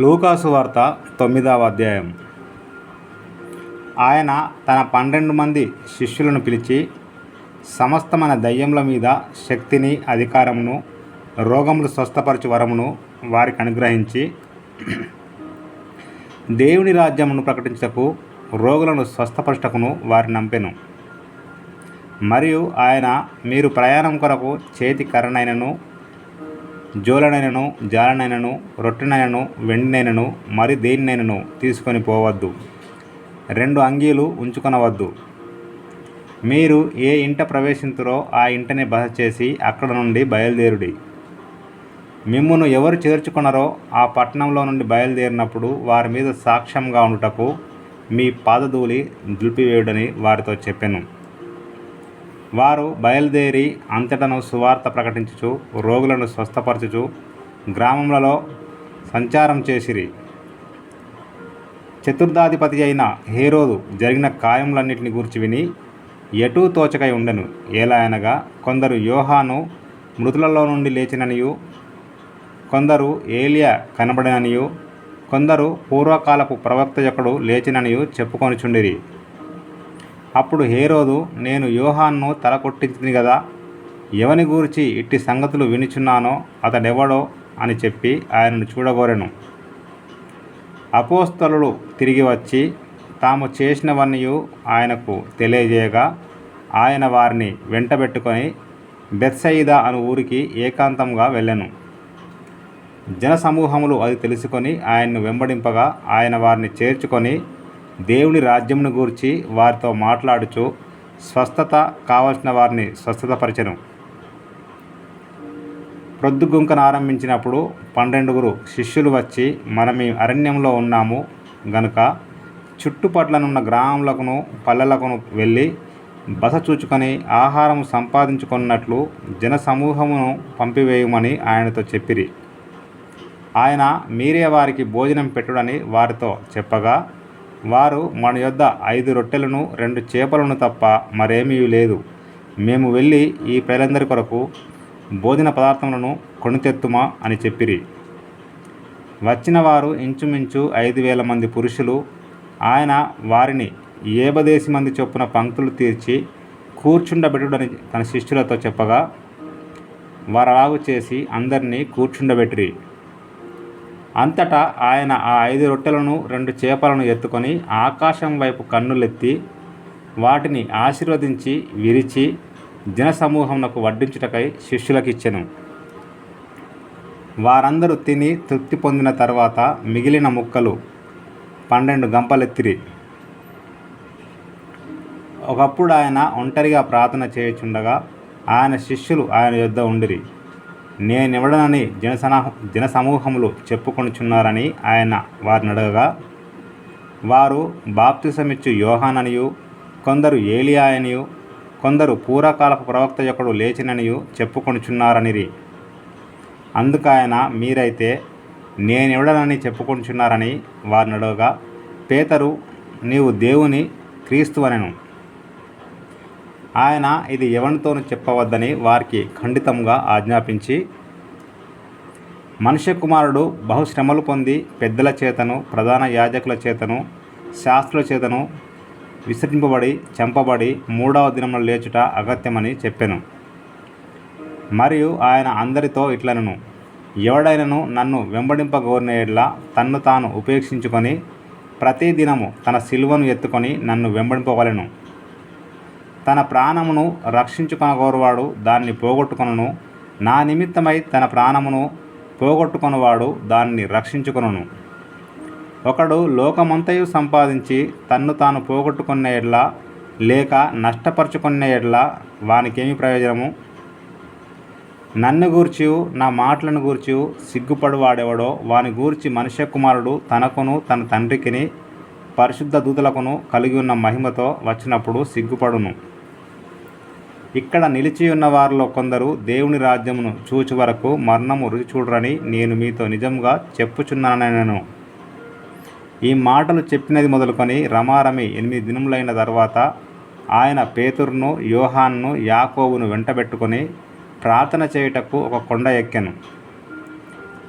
లూకాసు వార్త తొమ్మిదవ అధ్యాయం. ఆయన తన పన్నెండు మంది శిష్యులను పిలిచి సమస్తమైన దయ్యముల మీద శక్తిని అధికారమును రోగములు స్వస్థపరచు వరమును వారికి అనుగ్రహించి దేవుని రాజ్యమును ప్రకటించటకు రోగులను స్వస్థపరచటకును వారిని నంపెను. మరియు ఆయన మీరు ప్రయాణం కొరకు చేతి కరణైనను జోలనైనను జాలనైనను రొట్టెనైనను వెండినైనను మరి దేనినైనను తీసుకొని పోవద్దు. రెండు అంగీలు ఉంచుకొనవద్దు. మీరు ఏ ఇంట ప్రవేశింతురో ఆ ఇంటని బస చేసి అక్కడ నుండి బయలుదేరుడి. మిమ్మును ఎవరు చేర్చుకున్నారో ఆ పట్టణంలో నుండి బయలుదేరినప్పుడు వారి మీద సాక్ష్యంగా ఉండుటకు మీ పాదధూళి దులిపివేయుడని వారితో చెప్పాను. వారు బయలుదేరి అంతటను సువార్త ప్రకటించుచు రోగులను స్వస్థపరచుచు గ్రామములలో సంచారం చేసిరి. చతుర్థాధిపతి అయిన హేరోదు జరిగిన కార్యములన్నిటిని గూర్చి విని ఎటూ తోచకై ఉండెను. ఎలా అనగా కొందరు యోహాను మృతులలో నుండి లేచిననియు కొందరు ఏలియా కనబడిననియు కొందరు పూర్వకాలపు ప్రవక్త యొక్కడు లేచిననియు చెప్పుకొనిచుండిరి. అప్పుడు హేరోదు నేను యోహాన్ను తలకొట్టించింది కదా ఎవని గూర్చి ఇట్టి సంగతులు వినిచున్నానో అతడెవడో అని చెప్పి ఆయనను చూడగోరెను. అపోస్తలుడు తిరిగి వచ్చి తాము చేసినవన్నీ ఆయనకు తెలియజేయగా ఆయన వారిని వెంటబెట్టుకొని బెత్సయిదా అను ఊరికి ఏకాంతంగా వెళ్ళెను. జనసమూహములు అది తెలుసుకొని ఆయన్ను వెంబడింపగా ఆయన వారిని చేర్చుకొని దేవుని రాజ్యమును గూర్చి వారితో మాట్లాడుచు స్వస్థత కావలసిన వారిని స్వస్థతపరిచెను. ప్రొద్దుగుంకను ఆరంభించినప్పుడు పన్నెండుగురు శిష్యులు వచ్చి మనం ఈ అరణ్యంలో ఉన్నాము గనుక చుట్టుపట్లనున్న గ్రామములకును పల్లెలకును వెళ్ళి బస చూచుకొని ఆహారం సంపాదించుకున్నట్లు జనసమూహమును పంపివేయమని ఆయనతో చెప్పిరి. ఆయన మీరే వారికి భోజనం పెట్టుడని వారితో చెప్పగా వారు మన యొద్ద ఐదు రొట్టెలను రెండు చేపలను తప్ప మరేమీ లేదు. మేము వెళ్ళి ఈ ప్రజలందరి కొరకు భోజన పదార్థములను కొనుతెత్తుమా అని చెప్పిరి. వచ్చిన వారు ఇంచుమించు ఐదు వేల మంది పురుషులు ఆయన వారిని ఏబదేసి మంది చొప్పున పంక్తులు తీర్చి కూర్చుండబెట్టుడని తన శిష్యులతో చెప్పగా వారు అలాగు చేసి అందరినీ కూర్చుండబెట్టిరి. అంతటా ఆయన ఆ ఐదు రొట్టెలను రెండు చేపలను ఎత్తుకొని ఆకాశం వైపు కన్నులెత్తి వాటిని ఆశీర్వదించి విరిచి జనసమూహమునకు వడ్డించుటకై శిష్యులకిచ్చెను. వారందరూ తిని తృప్తి పొందిన తర్వాత మిగిలిన ముక్కలు పన్నెండు గంపలెత్తిరి. ఒకప్పుడు ఆయన ఒంటరిగా ప్రార్థన చేయుచుండగా ఆయన శిష్యులు ఆయన యొద్ద ఉండిరి. నేనివ్వడనని జనసనా జనసమూహములు చెప్పుకొనుచున్నారని ఆయన వారిని అడగగా వారు బాప్తిసమిచ్చు యోహాననియు కొందరు ఏలియాయనియు కొందరు పూర్వకాలపు ప్రవక్త యొక్కడు లేచిననియు చెప్పుకొనుచున్నారనిరి. అందుకు మీరైతే నేనెవడనని చెప్పుకొనుచున్నారని వారిని అడగగా పేతరు నీవు దేవుని క్రీస్తు అనెను ఆయన ఇది ఎవరితోనూ చెప్పవద్దని వారికి ఖండితంగా ఆజ్ఞాపించి మనుష్య కుమారుడు బహుశ్రమలు పొంది పెద్దల చేతను ప్రధాన యాజకుల చేతను శాస్త్రుల చేతను విసర్జింపబడి చంపబడి మూడవ దినమున లేచుట అగత్యమని చెప్పెను. మరియు ఆయన అందరితో ఇట్లనను ఎవడైనను నన్ను వెంబడింపగోరిన తన్ను తాను ఉపేక్షించుకొని ప్రతి దినము తన సిలువను ఎత్తుకొని నన్ను వెంబడింపవలెను. తన ప్రాణమును రక్షించుకొనగోరువాడు దాన్ని పోగొట్టుకొనును. నా నిమిత్తమై తన ప్రాణమును పోగొట్టుకొనువాడు దాన్ని రక్షించుకొనును. ఒకడు లోకమంతయు సంపాదించి తన్ను తాను పోగొట్టుకున్న ఎడ్ల లేక నష్టపరుచుకున్న ఎడ్ల వానికేమి ప్రయోజనము? నన్ను గూర్చి నా మాటలను గూర్చి సిగ్గుపడువాడెవడో వాని గూర్చి మనుష్య కుమారుడు తనకును తన తండ్రికిని పరిశుద్ధ దూతలకును కలిగి ఉన్న మహిమతో వచ్చినప్పుడు సిగ్గుపడును. ఇక్కడ నిలిచి ఉన్న వారిలో కొందరు దేవుని రాజ్యమును చూచి వరకు మరణము రుచి చూడరని నేను మీతో నిజంగా చెప్పుచున్నానను ఈ మాటలు చెప్పినది మొదలుకొని రమారమి ఎనిమిది దినములైన తర్వాత ఆయన పేతురును యోహాన్ను యాకోవును వెంటబెట్టుకొని ప్రార్థన చేయుటకు ఒక కొండ ఎక్కెను.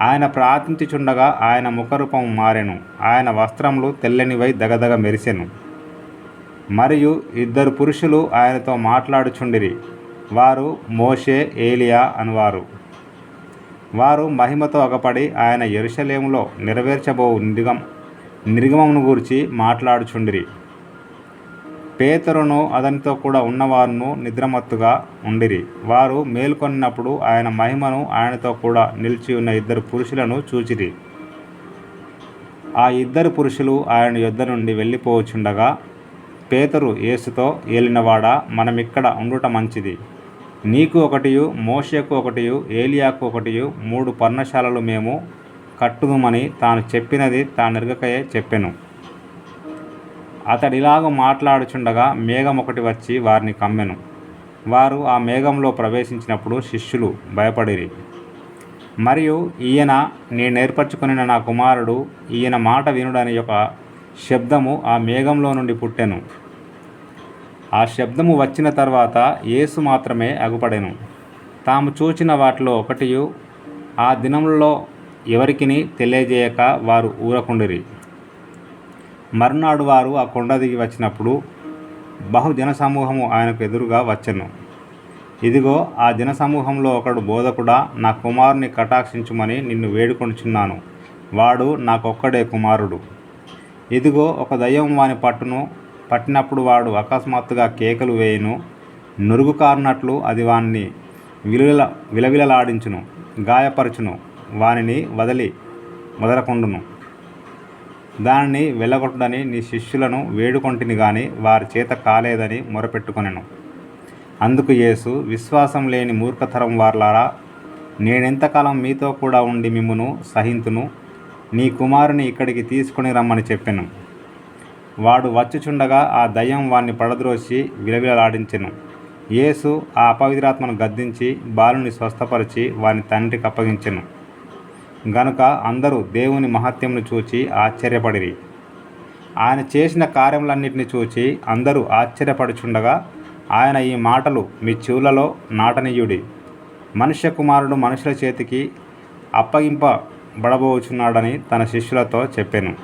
ఆయన ప్రార్థించుచుండగా ఆయన ముఖరూపం మారెను. ఆయన వస్త్రములు తెల్లనివై దగదగ మెరిసెను. మరియు ఇద్దరు పురుషులు ఆయనతో మాట్లాడుచుండిరి. వారు మోషే ఏలియా అనువారు. వారు మహిమతో అగపడి ఆయన ఎరుషలేములో నెరవేర్చబో నిర్గం నిర్గమమును గూర్చి మాట్లాడుచుండిరి. పేతరును అతనితో కూడా ఉన్నవారును నిద్రమత్తుగా ఉండిరి. వారు మేల్కొన్నప్పుడు ఆయన మహిమను ఆయనతో కూడా నిలిచి ఉన్న ఇద్దరు పురుషులను చూచిరి. ఆ ఇద్దరు పురుషులు ఆయన యొద్ద నుండి వెళ్ళిపోవచ్చుండగా పేతరు యేసుతో ఏలినవాడా? మనమిక్కడ ఉండుట మంచిది. నీకు ఒకటియు మోషకు ఒకటియు ఏలియాకు ఒకటియు మూడు పర్ణశాలలు మేము కట్టుదుమని తాను చెప్పినది తానెరగకయే చెప్పెను. అతడిలాగ మాట్లాడుచుండగా మేఘం ఒకటి వచ్చి వారిని కమ్మెను. వారు ఆ మేఘంలో ప్రవేశించినప్పుడు శిష్యులు భయపడిరి. మరియు ఈయన నేను నేర్పరచుకుని నా కుమారుడు ఈయన మాట వినుడని ఒక శబ్దము ఆ మేఘంలో నుండి పుట్టెను. ఆ శబ్దము వచ్చిన తర్వాత యేసు మాత్రమే అగుపడెను. తాము చూచిన వాటిలో ఒకటియు ఆ దినంలో ఎవరికిని తెలియజేయక వారు ఊరకుండిరి. మర్నాడు వారు ఆ కొండ దిగి వచ్చినప్పుడు బహు జనసమూహము ఆయనకు ఎదురుగా వచ్చెను. ఇదిగో ఆ జనసమూహంలో ఒకడు బోధకుడా నా కుమారుని కటాక్షించుమని నిన్ను వేడుకొనుచున్నాను. వాడు నాకొక్కడే కుమారుడు. ఇదిగో ఒక దయ్యం వాని పట్టును పట్టినప్పుడు వాడు అకస్మాత్తుగా కేకలు వేయును నురుగు కారునట్లు అది వానిని విలుల విలవిలలాడించును గాయపరచును వానిని వదిలి వదలకుండును దానిని వెళ్ళగొట్టడని నీ శిష్యులను వేడుకొంటిని గాని వారి చేత కాలేదని మొరపెట్టుకొనెను. అందుకు యేసు విశ్వాసం లేని మూర్ఖతరం వార్లారా నేనెంతకాలం మీతో కూడా ఉండి మిమ్మును సహింతును? నీ కుమారుని ఇక్కడికి తీసుకుని రమ్మని చెప్పెను. వాడు వచ్చుచుండగా ఆ దయ్యం వాణ్ణి పడద్రోసి విలవిలలాడించెను. యేసు ఆ అపవిత్రాత్మను గద్దించి బాలుని స్వస్థపరిచి వాని తండ్రికి అప్పగించెను. గనుక అందరూ దేవుని మహత్యమును చూచి ఆశ్చర్యపడిరి. ఆయన చేసిన కార్యములన్నిటిని చూచి అందరూ ఆశ్చర్యపడుచుండగా ఆయన ఈ మాటలు మీ చెవులలో నాటనీయుడి. మనుష్య కుమారుడు మనుషుల చేతికి అప్పగింప బడబోచున్నాడని తన శిష్యులతో చెప్పెను.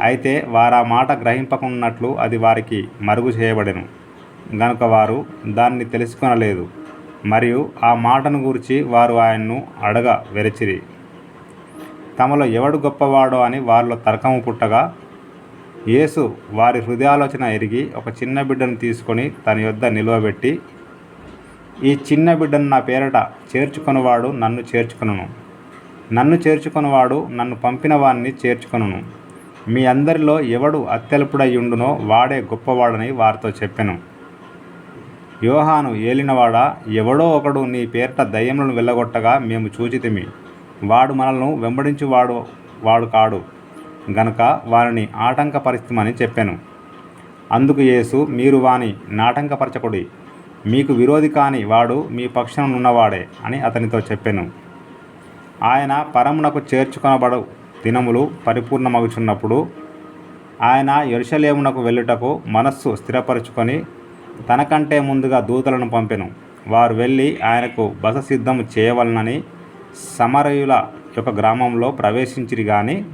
అయితే వారా మాట గ్రహింపకున్నట్లు అది వారికి మరుగు చేయబడెను. గనుక వారు దాన్ని తెలుసుకొనలేదు. మరియు ఆ మాటను గురించి వారు ఆయన్ను అడగ వెరచిరి. తమలో ఎవడు గొప్పవాడో అని వారిలో తర్కము పుట్టగా యేసు వారి హృదయాలోచన ఎరిగి ఒక చిన్న బిడ్డను తీసుకొని తన యొద్ద నిలువబెట్టి ఈ చిన్న బిడ్డను నా పేరట చేర్చుకొనివాడు నన్ను చేర్చుకొనును. నన్ను చేర్చుకొనివాడు నన్ను పంపిన వాణ్ణి చేర్చుకొనును. మీ అందరిలో ఎవడు అత్యల్పుడయ్యుండునో వాడే గొప్పవాడని వారితో చెప్పెను. యోహాను ఏలినవాడా ఎవడో ఒకడు నీ పేరిట దయ్యములను వెళ్ళగొట్టగా మేము చూచితిమి. వాడు మనల్ని వెంబడించువాడు వాడు కాడు. గనక వారిని ఆటంకపరిస్తామని చెప్పాను. అందుకు యేసు మీరు వాని నాటంకపరచకుడి. మీకు విరోధి కాని వాడు మీ పక్షం ఉన్నవాడే అని అతనితో చెప్పాను. ఆయన పరమునకు చేర్చుకొనబడు దినములు పరిపూర్ణమగుచున్నప్పుడు ఆయన ఎరుషలేమునకు వెళ్ళుటకు మనస్సు స్థిరపరచుకొని తనకంటే ముందుగా దూతలను పంపెను. వారు వెళ్ళి ఆయనకు బస సిద్ధము చేయవలనని సమరయుల యొక్క గ్రామంలో ప్రవేశించిరి కానీ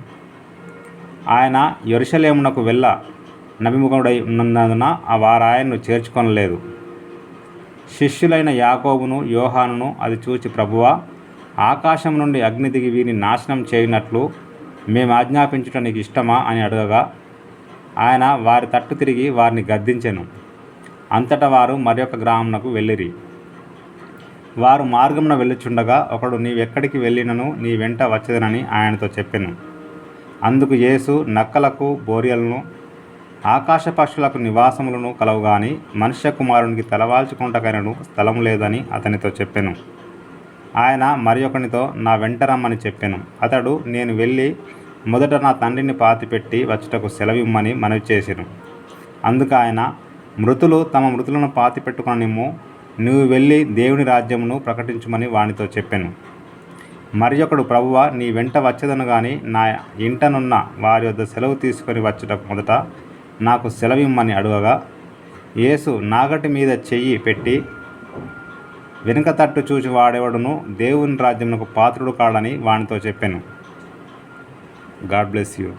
ఆయన ఎరుషలేమునకు వెళ్ళ నభిముఖుడై ఉన్నందున వారు ఆయన్ను చేర్చుకొనలేదు. శిష్యులైన యాకోబును యోహానును అది చూచి ప్రభువా ఆకాశం నుండి అగ్ని దిగి వీరిని నాశనం చేయనట్లు మేము ఆజ్ఞాపించుట నీకు ఇష్టమా అని అడగగా ఆయన వారి తట్టు తిరిగి వారిని గద్దించెను. అంతటా వారు మరొక గ్రామంకు వెళ్ళిరి. వారు మార్గమున వెళ్ళుచుండగా ఒకడు నీవెక్కడికి వెళ్ళినను? నీ వెంట వచ్చేదనని ఆయనతో చెప్పెను. అందుకు యేసు నక్కలకు బోరియలను ఆకాశ పక్షులకు నివాసములను కలవుగాని మనుష్య కుమారునికి తలవాల్చుకుంటకైనను స్థలం లేదని అతనితో చెప్పెను. ఆయన మరి ఒకనితో నా వెంట రమ్మని చెప్పాను. అతడు నేను వెళ్ళి మొదట నా తండ్రిని పాతిపెట్టి వచ్చుటకు సెలవిమ్మని మనవి చేశాను అందుకు ఆయన మృతులు తమ మృతులను పాతిపెట్టుకొనిమ్ము నువ్వు వెళ్ళి దేవుని రాజ్యమును ప్రకటించుమని వానితో చెప్పాను. మరి ఒకడు ప్రభువ నీ వెంట వచ్చేదను గాని నా ఇంటనున్న వారి వద్ద సెలవు తీసుకొని వచ్చటకు మొదట నాకు సెలవిమ్మని అడుగగా యేసు నాగటి మీద చెయ్యి పెట్టి వెనుక తట్టు చూసి వాడేవాడును దేవుని రాజ్యమునకు పాత్రుడు కాడని వానితో చెప్పాను. God bless you.